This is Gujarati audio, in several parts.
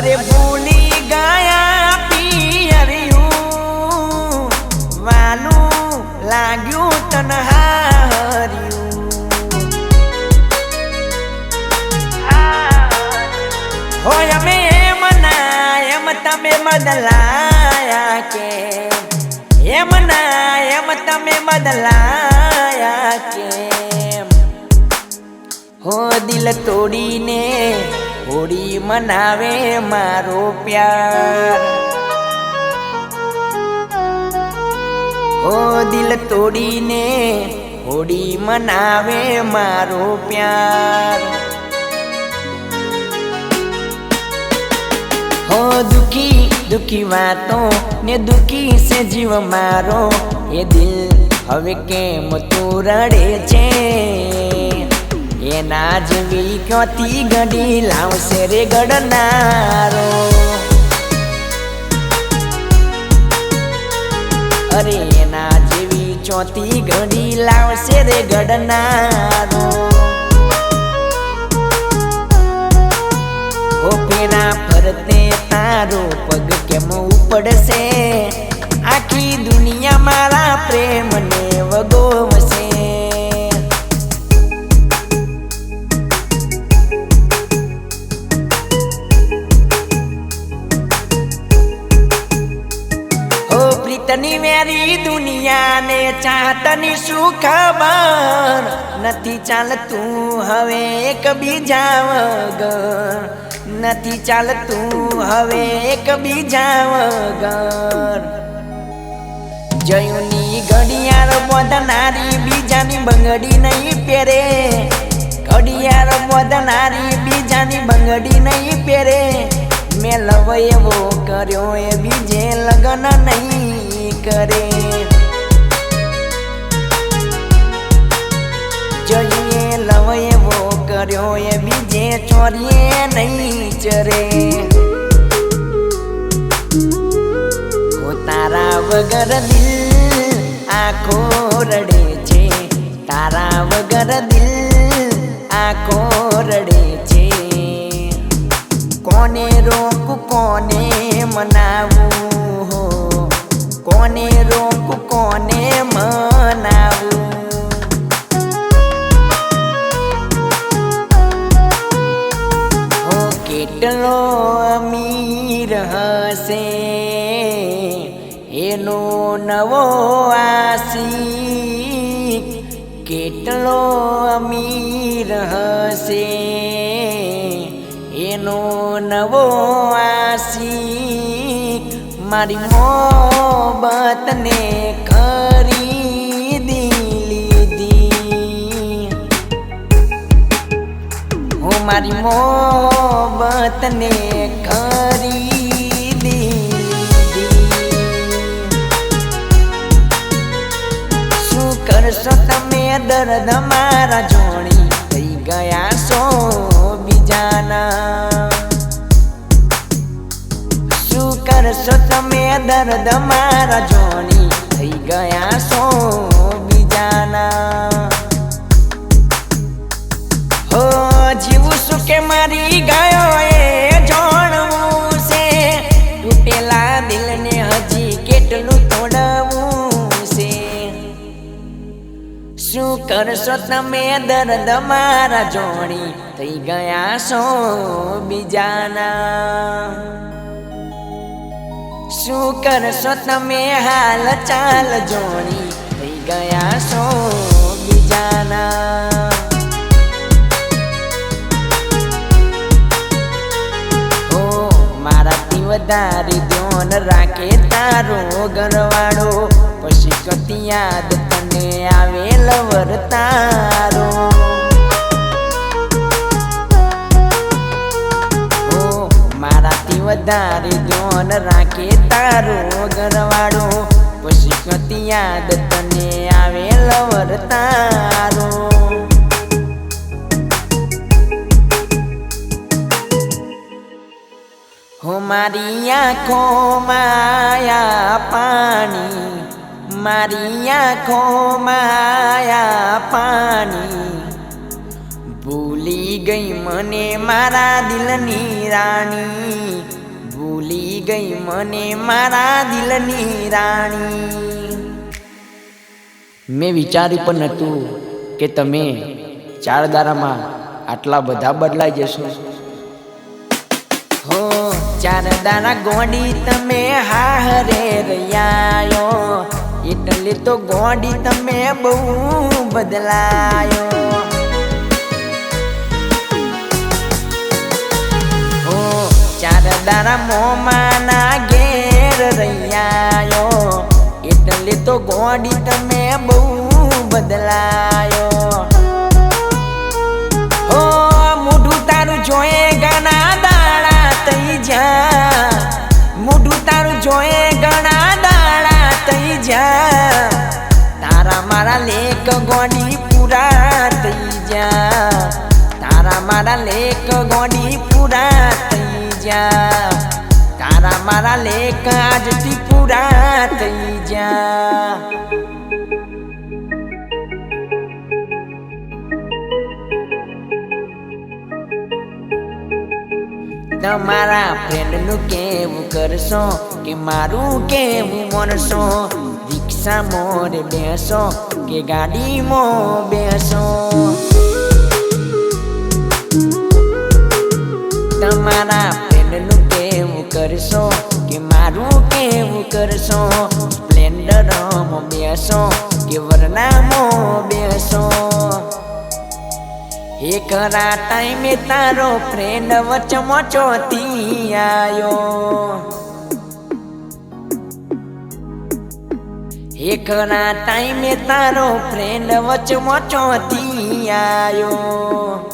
અરે ભૂલી ગયા પિયરિયું, વાલું લાગ્યું તન હાર્યું હોય અમે એમ ના, એમ તમે બદલાયા કે? એમ ના, એમ તમે બદલાયા કે? હો, દિલ તોડીને હોળી મનાવે મારો પ્યાર. હો દિલ તોડીને હોળી મનાવે મારો પ્યાર. હો દુખી દુખી વાતો ને દુખી સે જીવ મારો. એ દિલ હવે કેમ તું રડે છે? એના જેવી ક્યોથી ગડી લાવશે રે ગડનારો અરે એના જેવી ચોથી ઘડી લાવશે રે ગડનારો ઓ પેરા ફરતે તારો પગ કેમ ઉપડશે? આખી દુનિયા મારા પ્રેમને ચાહતની શું નથી ચાલતું હવે એક બીજા વગર નથી ચાલતું હવે એક બીજા વગર જયુની ઘડિયાળ બોધનારી બીજાની બંગડી નહીં પહેરે. ઘડિયાળ બોધનારી બીજાની બંગડી નહીં પહેરે. મેં લવ એવો કર્યો એ બીજે લગ્ન નહીં કરે. જોઈએ લવ એવો કર્યો એ બીજે છોરીએ નહીં ચરે. તારા વગર દિલ આખો રડે છે. તારા વગર દિલ આખો રડે છે. કોને રોકું, કોને મનાવું હો? કોને રોકું, કોને આશિક કેટલો અમીર હશે એનો નવો આશિક મારી મોબતને ખરીદી લીધી. હું મારી મોહબતને કરશો તમે દર્દ મારા જોણી થઈ ગયા છો બીજાના. શું કરશો તમે દર્દ મારા જોણી થઈ ગયા છો બીજાના. હો જીવું શું કે મારી ગયો કરશો તમે દર્દ મારા જોણી થઈ ગયા છો બીજાના. શું કરશો તમે હાલ ચાલ જોણી થઈ ગયા છો બીજાના. ઓ, મારાથી વધારે ધ્યાન રાખે તારું ઘરવાળો. પછી કતી યાદ તને આવે લવર તારો મારાથી વધારે ધ્યાન રાખે તારું ઘરવાળો. પછી કતી યાદ તને આવે લવર તારો મારી આંખો માયા પાણી મારી આંખો માયા પાણી. ભૂલી ગઈ મને મારા દિલની રાણી, ભૂલી ગઈ મને મારા દિલની રાણી. મેં વિચાર્યું પણ નહોતું કે તમે ચાર દારામાં આટલા બધા બદલાઈ જશો. હો ચાર દાણા ગોડી તમે હારે રહ્યાયો એટલે તો ગોડી તમે બહુ બદલાયો. હો, ચાર દારા મોમાના ઘેર રહ્યાયો એટલે તો ગોડી તમે બહુ બદલાયો. પૂરા થઈ જા તારા મારા લેખ આજથી પૂરા થઈ જા તમારા ફ્રેન્ડનું કેવું કરશો કે મારું કેવું મનશો રિક્ષા મોરે બેસો કે ગાડીમાં બેસો? તમારા ફ્રેન્ડનું કેવું કરશો કે મારું કેવું કરશો? સ્પ્લેન્ડરમાં બેસો કે વરનામો બેસો? એ ખરા ટાઈમે તારો ફ્રેન્ડ વચમાં આયો. આવ્યો એકના ટાઈમે તારો ફ્રેન્ડ વચમચોથી આયો.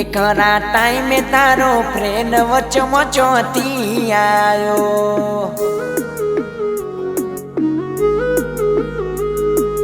એ ખરા ટાઈમે તારો ફ્રેન્ડ વચમચોથી આયો.